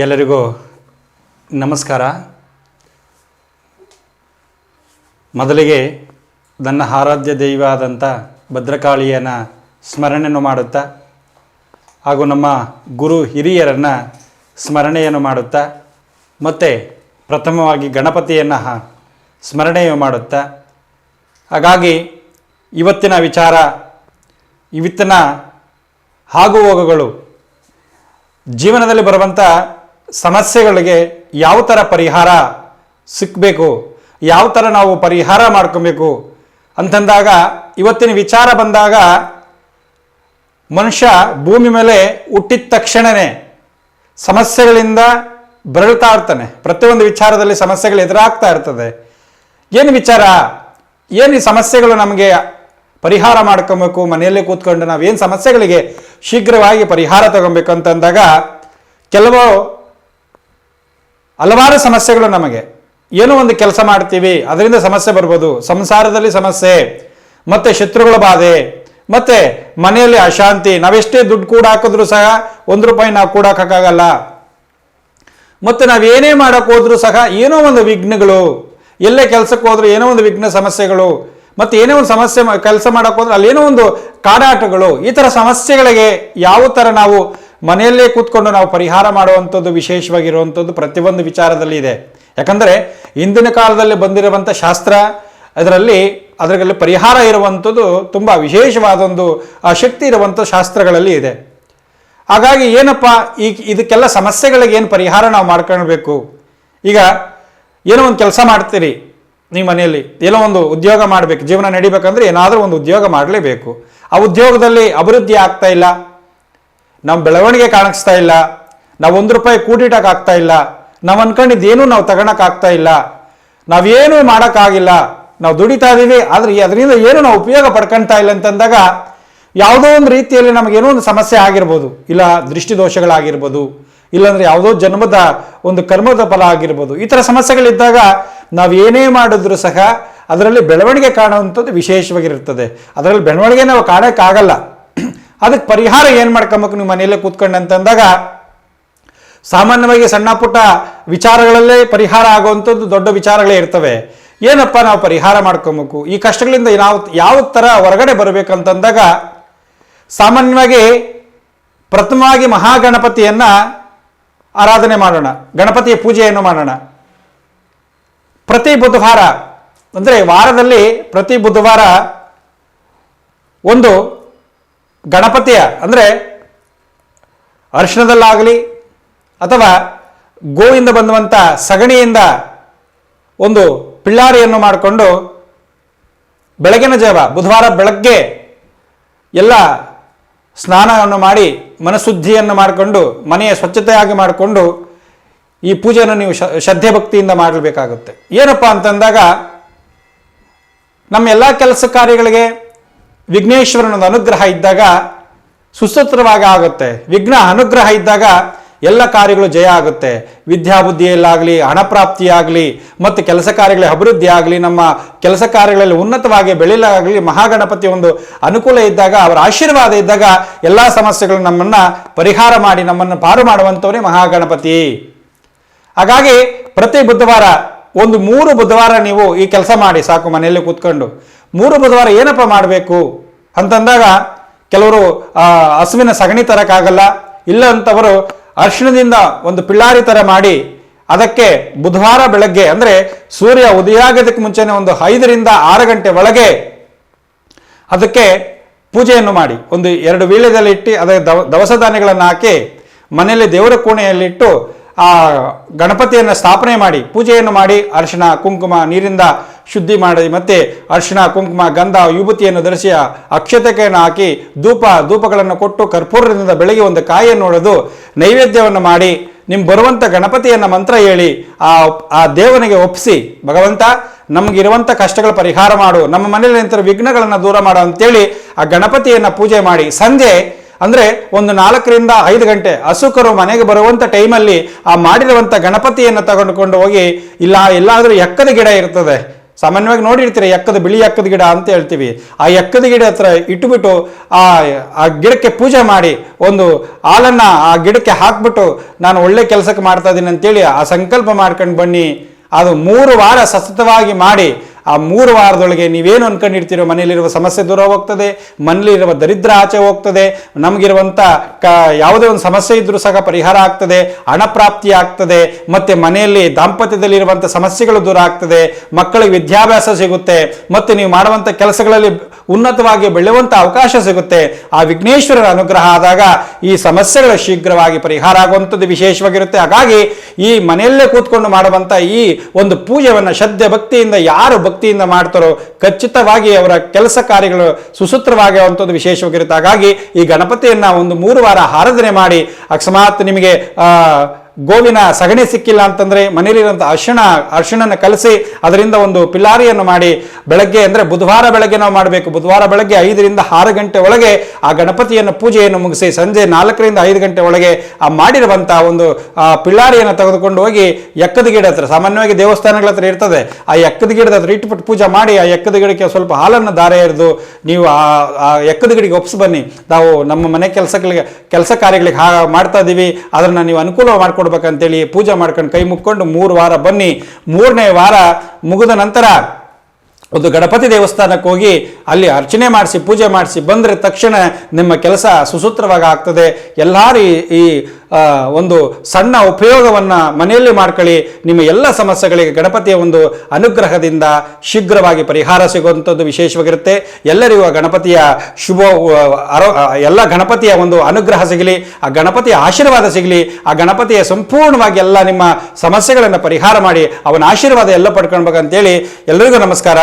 ಎಲ್ಲರಿಗೂ ನಮಸ್ಕಾರ. ಮೊದಲಿಗೆ ನನ್ನ ಆರಾಧ್ಯ ದೈವ ಆದಂಥ ಭದ್ರಕಾಳಿಯನ ಸ್ಮರಣೆಯನ್ನು ಮಾಡುತ್ತಾ ಹಾಗೂ ನಮ್ಮ ಗುರು ಹಿರಿಯರನ್ನು ಸ್ಮರಣೆಯನ್ನು ಮಾಡುತ್ತಾ ಮತ್ತು ಪ್ರಥಮವಾಗಿ ಗಣಪತಿಯನ್ನು ಸ್ಮರಣೆಯು ಮಾಡುತ್ತಾ ಹಾಗಾಗಿ ಇವತ್ತಿನ ವಿಚಾರ, ಇವತ್ತಿನ ಆಗುಹೋಗುಗಳು ಜೀವನದಲ್ಲಿ ಬರುವಂಥ ಸಮಸ್ಯೆಗಳಿಗೆ ಯಾವ ಥರ ಪರಿಹಾರ ಸಿಕ್ಕಬೇಕು ಯಾವ ಥರ ನಾವು ಪರಿಹಾರ ಮಾಡ್ಕೊಬೇಕು ಅಂತಂದಾಗ ಇವತ್ತಿನ ವಿಚಾರ ಬಂದಾಗ ಮನುಷ್ಯ ಭೂಮಿ ಮೇಲೆ ಹುಟ್ಟಿದ ತಕ್ಷಣವೇ ಸಮಸ್ಯೆಗಳಿಂದ ಬರಳ್ತಾ ಇರ್ತಾನೆ. ಪ್ರತಿಯೊಂದು ವಿಚಾರದಲ್ಲಿ ಸಮಸ್ಯೆಗಳು ಎದುರಾಗ್ತಾ ಇರ್ತದೆ. ಏನು ವಿಚಾರ? ಏನು ಈ ಸಮಸ್ಯೆಗಳು ನಮಗೆ ಪರಿಹಾರ ಮಾಡ್ಕೊಬೇಕು? ಮನೆಯಲ್ಲೇ ಕೂತ್ಕೊಂಡು ನಾವು ಏನು ಸಮಸ್ಯೆಗಳಿಗೆ ಶೀಘ್ರವಾಗಿ ಪರಿಹಾರ ತಗೊಬೇಕು ಅಂತಂದಾಗ ಕೆಲವು ಹಲವಾರು ಸಮಸ್ಯೆಗಳು ನಮಗೆ. ಏನೋ ಒಂದು ಕೆಲಸ ಮಾಡ್ತೀವಿ, ಅದರಿಂದ ಸಮಸ್ಯೆ ಬರ್ಬೋದು. ಸಂಸಾರದಲ್ಲಿ ಸಮಸ್ಯೆ, ಮತ್ತೆ ಶತ್ರುಗಳ ಬಾಧೆ, ಮತ್ತೆ ಮನೆಯಲ್ಲಿ ಅಶಾಂತಿ. ನಾವೆಷ್ಟೇ ದುಡ್ಡು ಕೂಡ ಹಾಕಿದ್ರು ಸಹ ಒಂದು ರೂಪಾಯಿ ನಾವು ಕೂಡಕ್ಕಾಗಲ್ಲ ಮತ್ತೆ ನಾವೇನೇ ಮಾಡಕ್ಕೆ ಹೋದ್ರೂ ಸಹ ಏನೋ ಒಂದು ವಿಘ್ನಗಳು, ಎಲ್ಲೇ ಕೆಲಸಕ್ಕೆ ಹೋದ್ರೂ ಏನೋ ಒಂದು ವಿಘ್ನ ಸಮಸ್ಯೆಗಳು, ಮತ್ತೆ ಏನೇ ಒಂದು ಸಮಸ್ಯೆ ಕೆಲಸ ಮಾಡಕ್ಕೆ ಹೋದ್ರೆ ಅಲ್ಲಿ ಏನೋ ಒಂದು ಕಾಡಾಟಗಳು, ಈ ಥರ ಸಮಸ್ಯೆಗಳಿಗೆ ಯಾವ ಥರ ನಾವು ಮನೆಯಲ್ಲೇ ಕೂತ್ಕೊಂಡು ನಾವು ಪರಿಹಾರ ಮಾಡುವಂಥದ್ದು ವಿಶೇಷವಾಗಿರುವಂಥದ್ದು ಪ್ರತಿಯೊಂದು ವಿಚಾರದಲ್ಲಿ ಇದೆ. ಯಾಕಂದರೆ ಇಂದಿನ ಕಾಲದಲ್ಲಿ ಬಂದಿರುವಂಥ ಶಾಸ್ತ್ರ, ಅದರಲ್ಲಿ ಅದರಲ್ಲಿ ಪರಿಹಾರ ಇರುವಂಥದ್ದು ತುಂಬ ವಿಶೇಷವಾದ ಒಂದು ಆ ಶಕ್ತಿ ಇರುವಂಥ ಶಾಸ್ತ್ರಗಳಲ್ಲಿ ಇದೆ. ಹಾಗಾಗಿ ಏನಪ್ಪ, ಈ ಇದಕ್ಕೆಲ್ಲ ಸಮಸ್ಯೆಗಳಿಗೆ ಏನು ಪರಿಹಾರ ನಾವು ಮಾಡ್ಕೊಳ್ಬೇಕು? ಈಗ ಏನೋ ಒಂದು ಕೆಲಸ ಮಾಡ್ತೀರಿ ನೀವು ಮನೆಯಲ್ಲಿ, ಏನೋ ಒಂದು ಉದ್ಯೋಗ ಮಾಡಬೇಕು, ಜೀವನ ನಡಿಬೇಕಂದ್ರೆ ಏನಾದರೂ ಒಂದು ಉದ್ಯೋಗ ಮಾಡಲೇಬೇಕು. ಆ ಉದ್ಯೋಗದಲ್ಲಿ ಅಭಿವೃದ್ಧಿ ಆಗ್ತಾ ಇಲ್ಲ. ನಮ್ಮ ಬೆಳವಣಿಗೆ ಕಾಣಿಸ್ತಾ ಇಲ್ಲ, ನಾವು ಒಂದು ರೂಪಾಯಿ ಕೂಡಿಟಕ್ಕೆ ಆಗ್ತಾ ಇಲ್ಲ, ನಾವು ಅನ್ಕೊಂಡಿದ್ದೇನು ನಾವು ತಗೊಳಕ್ಕಾಗ್ತಾ ಇಲ್ಲ ನಾವೇನು ಮಾಡೋಕ್ಕಾಗಿಲ್ಲ ನಾವು ದುಡಿತಾ ಇದ್ದೀವಿ ಆದರೆ ಅದರಿಂದ ಏನು ನಾವು ಉಪಯೋಗ ಪಡ್ಕೊಳ್ತಾ ಇಲ್ಲ ಅಂತಂದಾಗ ಯಾವುದೋ ಒಂದು ರೀತಿಯಲ್ಲಿ ನಮಗೇನೋ ಒಂದು ಸಮಸ್ಯೆ ಆಗಿರ್ಬೋದು, ಇಲ್ಲ ದೃಷ್ಟಿದೋಷಗಳಾಗಿರ್ಬೋದು, ಇಲ್ಲಾಂದರೆ ಯಾವುದೋ ಜನ್ಮದ ಒಂದು ಕರ್ಮದ ಫಲ ಆಗಿರ್ಬೋದು, ಈ ಥರ ಸಮಸ್ಯೆಗಳಿದ್ದಾಗ ನಾವು ಏನೇ ಮಾಡಿದ್ರೂ ಸಹ ಅದರಲ್ಲಿ ಬೆಳವಣಿಗೆ ಕಾಣುವಂಥದ್ದು ವಿಶೇಷವಾಗಿರುತ್ತದೆ ಅದರಲ್ಲಿ ಬೆಳವಣಿಗೆ ನಾವು ಕಾಣೋಕ್ಕಾಗಲ್ಲ. ಅದಕ್ಕೆ ಪರಿಹಾರ ಏನು ಮಾಡ್ಕೊಬೇಕು ನೀವು ಮನೆಯಲ್ಲೇ ಕೂತ್ಕೊಂಡು ಅಂತಂದಾಗ ಸಾಮಾನ್ಯವಾಗಿ ಸಣ್ಣ ಪುಟ್ಟ ವಿಚಾರಗಳಲ್ಲೇ ಪರಿಹಾರ ಆಗುವಂಥದ್ದು ದೊಡ್ಡ ವಿಚಾರಗಳೇ ಇರ್ತವೆ. ಏನಪ್ಪ ನಾವು ಪರಿಹಾರ ಮಾಡ್ಕೊಬೇಕು? ಈ ಕಷ್ಟಗಳಿಂದ ನಾವು ಯಾವ ಥರ ಹೊರಗಡೆ ಬರಬೇಕಂತಂದಾಗ ಸಾಮಾನ್ಯವಾಗಿ ಪ್ರಥಮವಾಗಿ ಮಹಾಗಣಪತಿಯನ್ನು ಆರಾಧನೆ ಮಾಡೋಣ. ಗಣಪತಿಯ ಪೂಜೆಯನ್ನು ಮಾಡೋಣ. ಪ್ರತಿ ಬುಧವಾರ, ಅಂದರೆ ವಾರದಲ್ಲಿ ಪ್ರತಿ ಬುಧವಾರ ಒಂದು ಗಣಪತಿಯ, ಅಂದರೆ ಅರ್ಶನದಲ್ಲಾಗಲಿ ಅಥವಾ ಗೋವಿಂದ ಬಂದುವಂಥ ಸಗಣಿಯಿಂದ ಒಂದು ಪಿಳ್ಳಾರಿಯನ್ನು ಮಾಡಿಕೊಂಡು ಬೆಳಗಿನ ಜಾವ, ಬುಧವಾರ ಬೆಳಗ್ಗೆ ಎಲ್ಲ ಸ್ನಾನವನ್ನು ಮಾಡಿ ಮನಶುದ್ಧಿಯನ್ನು ಮಾಡಿಕೊಂಡು, ಮನೆಯ ಸ್ವಚ್ಛತೆಯಾಗಿ ಮಾಡಿಕೊಂಡು ಈ ಪೂಜೆಯನ್ನು ನೀವು ಶ್ರದ್ಧೆ ಭಕ್ತಿಯಿಂದ ಮಾಡಬೇಕಾಗುತ್ತೆ. ಏನಪ್ಪ ಅಂತಂದಾಗ ನಮ್ಮ ಎಲ್ಲ ಕೆಲಸ ಕಾರ್ಯಗಳಿಗೆ ವಿಘ್ನೇಶ್ವರನ ಅನುಗ್ರಹ ಇದ್ದಾಗ ಸುಸೂತ್ರವಾಗಿ ಆಗುತ್ತೆ. ವಿಘ್ನ ಅನುಗ್ರಹ ಇದ್ದಾಗ ಎಲ್ಲ ಕಾರ್ಯಗಳು ಜಯ ಆಗುತ್ತೆ. ವಿದ್ಯಾಬುದ್ಧಿಯಲ್ಲಾಗಲಿ ಹಣ ಪ್ರಾಪ್ತಿಯಾಗಲಿ ಮತ್ತು ಕೆಲಸ ಕಾರ್ಯಗಳ ಅಭಿವೃದ್ಧಿ ಆಗಲಿ ನಮ್ಮ ಕೆಲಸ ಕಾರ್ಯಗಳಲ್ಲಿ ಉನ್ನತವಾಗಿ ಬೆಳೆಯಲಾಗಲಿ ಮಹಾಗಣಪತಿ ಒಂದು ಅನುಕೂಲ ಇದ್ದಾಗ, ಅವರ ಆಶೀರ್ವಾದ ಇದ್ದಾಗ ಎಲ್ಲ ಸಮಸ್ಯೆಗಳು ನಮ್ಮನ್ನು ಪರಿಹಾರ ಮಾಡಿ, ನಮ್ಮನ್ನು ಪಾರು ಮಾಡುವಂಥವರೇ ಮಹಾಗಣಪತಿ. ಹಾಗಾಗಿ ಪ್ರತಿ ಬುಧವಾರ ಒಂದು ಮೂರು ಬುಧವಾರ ನೀವು ಈ ಕೆಲಸ ಮಾಡಿ, ಸಾಕು ಮನೆಯಲ್ಲಿ ಕೂತ್ಕೊಂಡು. ಮೂರು ಬುಧವಾರ ಏನಪ್ಪ ಮಾಡಬೇಕು? ಅಂತಂದಾಗ ಕೆಲವರು ಆ, ಹಸುವಿನ ಸಗಣಿ ತರಕ್ಕಾಗಲ್ಲ ಇಲ್ಲ ಅಂತವರು ಅರ್ಶಿಣದಿಂದ ಒಂದು ಪಿಳ್ಳಾರಿ ಥರ ಮಾಡಿ ಅದಕ್ಕೆ ಬುಧವಾರ ಬೆಳಗ್ಗೆ ಅಂದರೆ ಸೂರ್ಯ ಉದಯ ಆಗೋದಕ್ಕೆ ಮುಂಚೆನೆ ಒಂದು ಐದರಿಂದ ಆರು ಗಂಟೆ ಒಳಗೆ ಅದಕ್ಕೆ ಪೂಜೆಯನ್ನು ಮಾಡಿ. ಒಂದು ಎರಡು ವೀಳ್ಯದಲ್ಲಿ ಇಟ್ಟು ಅದಕ್ಕೆ ದವ ದವಸ ಧಾನ್ಯಗಳನ್ನು ಹಾಕಿ ಮನೆಯಲ್ಲಿ ದೇವರ ಕೋಣೆಯಲ್ಲಿಟ್ಟು ಆ ಗಣಪತಿಯನ್ನು ಸ್ಥಾಪನೆ ಮಾಡಿ ಪೂಜೆಯನ್ನು ಮಾಡಿ ಅರಿಶಿಣ ಕುಂಕುಮ ನೀರಿಂದ ಶುದ್ಧಿ ಮಾಡಿ ಮತ್ತೆ ಅರ್ಶಿಣ, ಕುಂಕುಮ, ಗಂಧ, ವಿಭೂತಿಯನ್ನು ಧರಿಸಿ ಅಕ್ಷತೆಕೆಯನ್ನು ಹಾಕಿ ಧೂಪ, ಧೂಪಗಳನ್ನು ಕೊಟ್ಟು ಕರ್ಪೂರದಿಂದ ಬೆಳಗ್ಗೆ ಒಂದು ಕಾಯಿಯನ್ನು ಹೊಡೆದು ನೈವೇದ್ಯವನ್ನು ಮಾಡಿ ನಿಮ್ಮ ಬರುವಂಥ ಗಣಪತಿಯನ್ನು ಮಂತ್ರ ಹೇಳಿ ಆ ಆ ದೇವನಿಗೆ ಒಪ್ಪಿಸಿ. ಭಗವಂತ ನಮಗಿರುವಂಥ ಕಷ್ಟಗಳ ಪರಿಹಾರ ಮಾಡು. ನಮ್ಮ ಮನೆಯಲ್ಲಿ ನಿಂತಿರೋ ವಿಘ್ನಗಳನ್ನು ದೂರ ಮಾಡು ಅಂತೇಳಿ ಆ ಗಣಪತಿಯನ್ನು ಪೂಜೆ ಮಾಡಿ. ಸಂಜೆ ಅಂದರೆ ಒಂದು ನಾಲ್ಕರಿಂದ ಐದು ಗಂಟೆ ಹಸುಕರು ಮನೆಗೆ ಬರುವಂಥ ಟೈಮಲ್ಲಿ ಆ ಮಾಡಿರುವಂಥ ಗಣಪತಿಯನ್ನು ತಗೊಂಡುಕೊಂಡು ಹೋಗಿ ಇಲ್ಲ ಎಲ್ಲಾದರೂ ಎಕ್ಕದ ಗಿಡ ಇರ್ತದೆ. ಸಾಮಾನ್ಯವಾಗಿ ನೋಡಿರ್ತೀರಿ ಎಕ್ಕದ ಬಿಳಿ ಎಕ್ಕದ ಗಿಡ ಅಂತ ಹೇಳ್ತೀವಿ. ಆ ಎಕ್ಕದ ಗಿಡ ಹತ್ರ ಇಟ್ಬಿಟ್ಟು ಆ ಆ ಗಿಡಕ್ಕೆ ಪೂಜೆ ಮಾಡಿ, ಒಂದು ಹಾಲನ್ನು ಆ ಗಿಡಕ್ಕೆ ಹಾಕ್ಬಿಟ್ಟು ನಾನು ಒಳ್ಳೆ ಕೆಲಸಕ್ಕೆ ಮಾಡ್ತಾ ಇದ್ದೀನಿ ಅಂತೇಳಿ ಆ ಸಂಕಲ್ಪ ಮಾಡ್ಕೊಂಡು ಬನ್ನಿ. ಅದು ಮೂರು ವಾರ ಸತತವಾಗಿ ಮಾಡಿ ಆ ಮೂರು ವಾರದೊಳಗೆ ನೀವೇನು ಅನ್ಕೊಂಡಿರ್ತೀರೋ, ಮನೆಯಲ್ಲಿರುವ ಸಮಸ್ಯೆ ದೂರ ಹೋಗ್ತದೆ, ಮನೆಯಲ್ಲಿರುವ ದರಿದ್ರ ಆಚೆ ಹೋಗ್ತದೆ ನಮಗಿರುವಂಥ ಕ, ಯಾವುದೇ ಒಂದು ಸಮಸ್ಯೆ ಇದ್ದರೂ ಸಹ ಪರಿಹಾರ ಆಗ್ತದೆ, ಹಣ ಪ್ರಾಪ್ತಿ ಆಗ್ತದೆ, ಮತ್ತು ಮನೆಯಲ್ಲಿ ದಾಂಪತ್ಯದಲ್ಲಿರುವಂಥ ಸಮಸ್ಯೆಗಳು ದೂರ ಆಗ್ತದೆ, ಮಕ್ಕಳಿಗೆ ವಿದ್ಯಾಭ್ಯಾಸ ಸಿಗುತ್ತೆ, ಮತ್ತು ನೀವು ಮಾಡುವಂಥ ಕೆಲಸಗಳಲ್ಲಿ ಉನ್ನತವಾಗಿ ಬೆಳೆಯುವಂಥ ಅವಕಾಶ ಸಿಗುತ್ತೆ. ಆ ವಿಘ್ನೇಶ್ವರರ ಅನುಗ್ರಹ ಆದಾಗ ಈ ಸಮಸ್ಯೆಗಳ ಶೀಘ್ರವಾಗಿ ಪರಿಹಾರ ಆಗುವಂಥದ್ದು ವಿಶೇಷವಾಗಿರುತ್ತೆ. ಹಾಗಾಗಿ ಈ ಮನೆಯಲ್ಲೇ ಕೂತ್ಕೊಂಡು ಮಾಡುವಂಥ ಈ ಒಂದು ಪೂಜೆಯನ್ನು ಶ್ರದ್ಧೆ ಭಕ್ತಿಯಿಂದ ಯಾರು ಭಕ್ತಿಯಿಂದ ಮಾಡ್ತಾರೋ ಖಚಿತವಾಗಿ ಅವರ ಕೆಲಸ ಕಾರ್ಯಗಳು ಸುಸೂತ್ರವಾಗಿ ಆಗುವಂಥದ್ದು ವಿಶೇಷವಾಗಿರುತ್ತೆ. ಹಾಗಾಗಿ ಈ ಗಣಪತಿಯನ್ನ ಒಂದು ಮೂರು ವಾರ ಆರಾಧನೆ ಮಾಡಿ ಅಕಸ್ಮಾತ್ ನಿಮಗೆ ಗೋವಿನ ಸಗಣಿ ಸಿಕ್ಕಿಲ್ಲ ಅಂತಂದ್ರೆ ಮನೆಯಲ್ಲಿರುವಂಥ ಅರ್ಶಿಣ, ಅರ್ಶಿಣನ ಕಲಸಿ ಅದರಿಂದ ಒಂದು ಪಿಲಾರಿಯನ್ನು ಮಾಡಿ ಬೆಳಗ್ಗೆ ಅಂದ್ರೆ ಬುಧವಾರ ಬೆಳಗ್ಗೆ ನಾವು ಮಾಡಬೇಕು. ಬುಧವಾರ ಬೆಳಗ್ಗೆ ಐದರಿಂದ ಆರು ಗಂಟೆ ಒಳಗೆ ಆ ಗಣಪತಿಯನ್ನು ಪೂಜೆಯನ್ನು ಮುಗಿಸಿ ಸಂಜೆ ನಾಲ್ಕರಿಂದ ಐದು ಗಂಟೆ ಒಳಗೆ ಆ ಮಾಡಿರುವಂಥ ಒಂದು ಪಿಲಾರಿಯನ್ನು ತೆಗೆದುಕೊಂಡು ಹೋಗಿ ಎಕ್ಕದ ಗಿಡ ಹತ್ರ, ಸಾಮಾನ್ಯವಾಗಿ ದೇವಸ್ಥಾನಗಳ ಹತ್ರ ಇರ್ತದೆ, ಆ ಎಕ್ಕದ ಗಿಡದ ಹತ್ರ ಇಟ್ಬಿಟ್ಟು ಪೂಜೆ ಮಾಡಿ ಆ ಎಕ್ಕದ ಗಿಡಕ್ಕೆ ಸ್ವಲ್ಪ ಹಾಲನ್ನು ದಾರೆ ಎರೆದು ನೀವು ಆ ಎಕ್ಕದ ಗಿಡಕ್ಕೆ ಒಪ್ಸಿ ಬನ್ನಿ. ನಾವು ನಮ್ಮ ಮನೆ ಕೆಲಸಗಳಿಗೆ, ಕೆಲಸ ಕಾರ್ಯಗಳಿಗೆ ಮಾಡ್ತಾ ಇದ್ದೀವಿ. ಅದನ್ನ ನೀವು ಅನುಕೂಲ ಮಾಡ್ಕೊಡ್ಬೇಕಂತೇಳಿ ಪೂಜೆ ಮಾಡ್ಕೊಂಡು ಕೈ ಮುಕ್ಕೊಂಡು ಮೂರು ವಾರ ಬನ್ನಿ. ಮೂರನೇ ವಾರ ಮುಗಿದ ನಂತರ ಒಂದು ಗಣಪತಿ ದೇವಸ್ಥಾನಕ್ಕೆ ಹೋಗಿ ಅಲ್ಲಿ ಅರ್ಚನೆ ಮಾಡಿಸಿ, ಪೂಜೆ ಮಾಡಿಸಿ ಬಂದರೆ ತಕ್ಷಣ ನಿಮ್ಮ ಕೆಲಸ ಸುಸೂತ್ರವಾಗಿ ಆಗ್ತದೆ. ಎಲ್ಲರೂ ಈ- ಈ ಒಂದು ಸಣ್ಣ ಉಪಯೋಗವನ್ನು ಮನೆಯಲ್ಲಿ ಮಾಡ್ಕೊಳ್ಳಿ. ನಿಮ್ಮ ಎಲ್ಲ ಸಮಸ್ಯೆಗಳಿಗೆ ಗಣಪತಿಯ ಒಂದು ಅನುಗ್ರಹದಿಂದ ಶೀಘ್ರವಾಗಿ ಪರಿಹಾರ ಸಿಗುವಂಥದ್ದು ವಿಶೇಷವಾಗಿರುತ್ತೆ. ಎಲ್ಲರಿಗೂ ಆ ಗಣಪತಿಯ ಶುಭ, ಅರೋ, ಎಲ್ಲ ಗಣಪತಿಯ ಒಂದು ಅನುಗ್ರಹ ಸಿಗಲಿ, ಆ ಗಣಪತಿಯ ಆಶೀರ್ವಾದ ಸಿಗಲಿ, ಆ ಗಣಪತಿಯ ಸಂಪೂರ್ಣವಾಗಿ ಎಲ್ಲ ನಿಮ್ಮ ಸಮಸ್ಯೆಗಳನ್ನು ಪರಿಹಾರ ಮಾಡಿ, ಅವನ ಆಶೀರ್ವಾದ ಎಲ್ಲ ಪಡ್ಕೊಳ್ಬೇಕಂತೇಳಿ ಎಲ್ಲರಿಗೂ ನಮಸ್ಕಾರ.